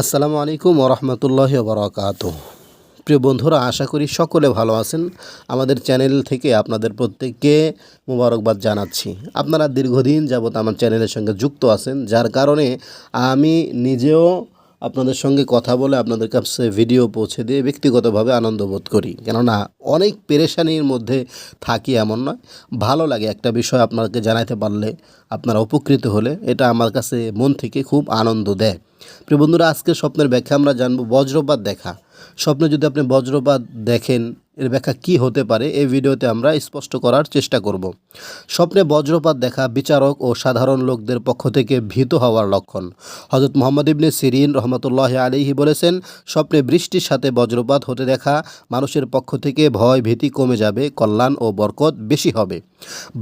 আসসালামু আলাইকুম ওরহমতুল্লাহ বরাকাত প্রিয় বন্ধুরা, আশা করি সকলে ভালো আছেন। আমাদের চ্যানেল থেকে আপনাদের প্রত্যেককে মোবারকবাদ জানাচ্ছি। আপনারা দীর্ঘদিন যাবত আমার চ্যানেলের সঙ্গে যুক্ত আছেন, যার কারণে আমি নিজেও আপনাদের সঙ্গে কথা বলে আপনাদের কাছে ভিডিও পৌঁছে দিয়ে ব্যক্তিগতভাবে আনন্দ বোধ করি। কেননা, অনেক পেরেশানির মধ্যে থাকি এমন নয়। ভালো লাগে একটা বিষয় আপনাকে জানাতে পারলে, আপনারা উপকৃত হলে, এটা আমার কাছে মন থেকে খুব আনন্দ দেয়। প্রিয় বন্ধুরা আজকে স্বপ্নের ব্যাখ্যা আমরা জানব বজ্রপাত দেখা। স্বপ্নে যদি আপনি বজ্রপাত দেখেন এর ব্যাখ্যা কি হতে পারে এই ভিডিওতে আমরা স্পষ্ট করার চেষ্টা করব। স্বপ্নে বজ্রপাত দেখা বিচারক ও সাধারণ লোকদের পক্ষ থেকে ভীত হওয়ার লক্ষণ। হজরত মোহাম্মদ ইবনে সিরিন রহমতুল্লাহ আলিহি বলেছেন, স্বপ্নে বৃষ্টির সাথে বজ্রপাত হতে দেখা মানুষের পক্ষ থেকে ভয় ভীতি কমে যাবে, কল্যাণ ও বরকত বেশি হবে।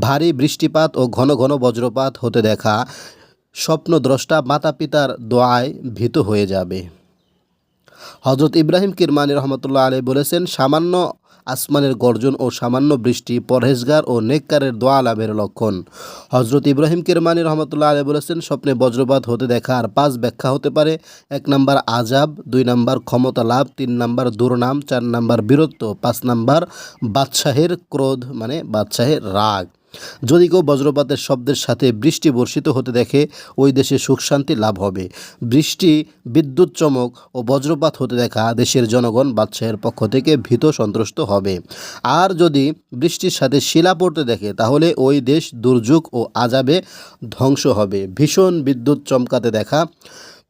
ভারী বৃষ্টিপাত ও ঘন ঘন বজ্রপাত হতে দেখা স্বপ্নদ্রষ্টা মাতা পিতার দোয়ায় ভীত হয়ে যাবে। হজরত ইব্রাহিম কিরমানি রহমতুল্লাহ আলী বলেছেন, সামান্য আসমানের গর্জন ও সামান্য বৃষ্টি, পরহেজগার ও নেককারের দোয়া লাভের লক্ষণ। হজরত ইব্রাহিম কেরমানি রহমতুল্লাহ আলী বলেছেন, স্বপ্নে বজ্রপাত হতে দেখা আর পাঁচ ব্যাখ্যা হতে পারে। এক নাম্বার আজাব দুই নাম্বার ক্ষমতা লাভ, তিন নাম্বার দুর্নাম, চার নাম্বার বীরত্ব, পাঁচ নাম্বার বাদশাহের ক্রোধ মানে বাদশাহের রাগ। যদি কেউ বজ্রপাতের শব্দের সাথে বৃষ্টি বর্ষিত হতে দেখে, ওই দেশে সুখ শান্তি লাভ হবে। বৃষ্টি, বিদ্যুৎ চমক ও বজ্রপাত হতে দেখা দেশের জনগণ বাদশাহের পক্ষ থেকে ভীত সন্ত্রস্ত হবে। আর যদি বৃষ্টির সাথে শিলা পড়তে দেখে, তাহলে ওই দেশ দুর্যোগ ও আজাবে ধ্বংস হবে। ভীষণ বিদ্যুৎ চমকাতে দেখা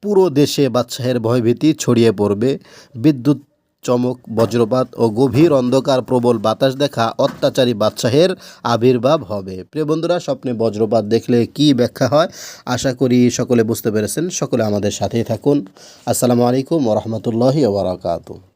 পুরো দেশে বাদশাহের ভয়ভীতি ছড়িয়ে পড়বে। বিদ্যুৎ চমক, বজ্রপাত ও গভীর অন্ধকার প্রবল বাতাস দেখা অত্যাচারী বাদশাহের আবির্ভাব হবে। প্রিয় বন্ধুরা, স্বপ্নে বজ্রপাত দেখলে কি ব্যাখ্যা হয়? আশা করি সকলে বুঝতে পেরেছেন। সকলে আমাদের সাথেই থাকুন। আসসালামু আলাইকুম ওরহমতুল্লাহি ওবরাকাতু